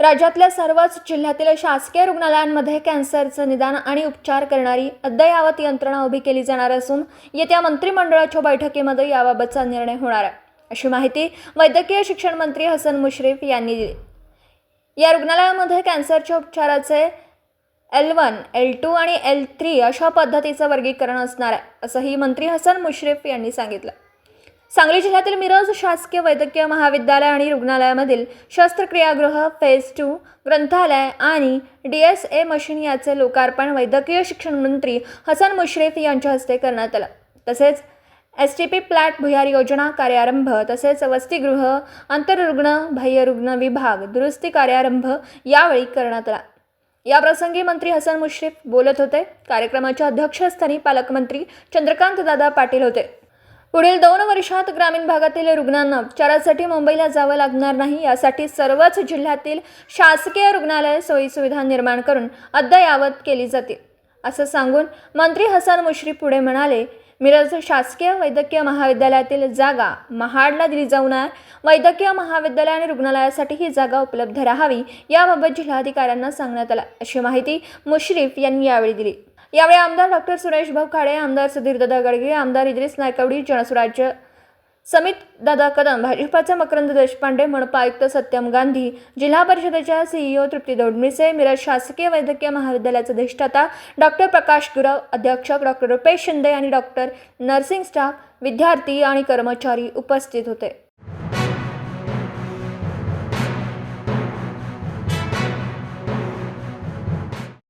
राज्यातल्या सर्वच जिल्ह्यातील शासकीय रुग्णालयांमध्ये कॅन्सरचं निदान आणि उपचार करणारी अद्ययावत यंत्रणा उभी केली जाणार असून येत्या मंत्रिमंडळाच्या बैठकीमध्ये याबाबतचा निर्णय होणार आहे. अशी माहिती वैद्यकीय शिक्षण मंत्री हसन मुश्रीफ यांनी दिली. या रुग्णालयामध्ये कॅन्सरच्या उपचाराचे एल वन एल टू आणि एल थ्री अशा पद्धतीचं वर्गीकरण असणार आहे असंही मंत्री हसन मुश्रीफ यांनी सांगितलं. सांगली जिल्ह्यातील मिरज शासकीय वैद्यकीय महाविद्यालय आणि रुग्णालयामधील शस्त्रक्रियागृह फेज टू ग्रंथालय आणि डी एस ए मशीन याचे लोकार्पण वैद्यकीय शिक्षण मंत्री हसन मुश्रीफ यांच्या हस्ते करण्यात आलं. तसेच एस टी पी प्लॅट भुयारी योजना कार्यारंभ तसेच वसतिगृह आंतररुग्ण बाह्यरुग्ण विभाग दुरुस्ती कार्यारंभ यावेळी करण्यात आला. याप्रसंगी मंत्री हसन मुश्रीफ बोलत होते. कार्यक्रमाच्या अध्यक्षस्थानी पालकमंत्री चंद्रकांत दादा पाटील होते. पुढील दोन वर्षात ग्रामीण भागातील रुग्णांना उपचारासाठी मुंबईला जावं लागणार नाही यासाठी सर्वच जिल्ह्यातील शासकीय रुग्णालय सोयीसुविधा निर्माण करून अद्ययावत केली जातील असं सांगून मंत्री हसन मुश्रीफ पुढे म्हणाले मिरज शासकीय वैद्यकीय महाविद्यालयातील जागा महाडला दिली जाऊ वैद्यकीय महाविद्यालय आणि रुग्णालयासाठी ही जागा उपलब्ध राहावी याबाबत जिल्हाधिकाऱ्यांना सांगण्यात आला अशी माहिती मुश्रीफ यांनी यावेळी दिली. यावेळी आमदार डॉक्टर सुरेश भाऊ खाडे आमदार सुधीर दादा गडगे आमदार इद्रिस नायकवडी जनसुराज्य समित दादा कदम भाजपाचे मकरंद देशपांडे मनपा आयुक्त सत्यम गांधी जिल्हा परिषदेच्या सीईओ तृप्ती दोडमिसे मिरज शासकीय वैद्यकीय महाविद्यालयाचे अधिष्ठाता डॉक्टर प्रकाश गुरव अध्यक्षक डॉक्टर रुपेश शिंदे आणि डॉक्टर नर्सिंग स्टाफ विद्यार्थी आणि कर्मचारी उपस्थित होते.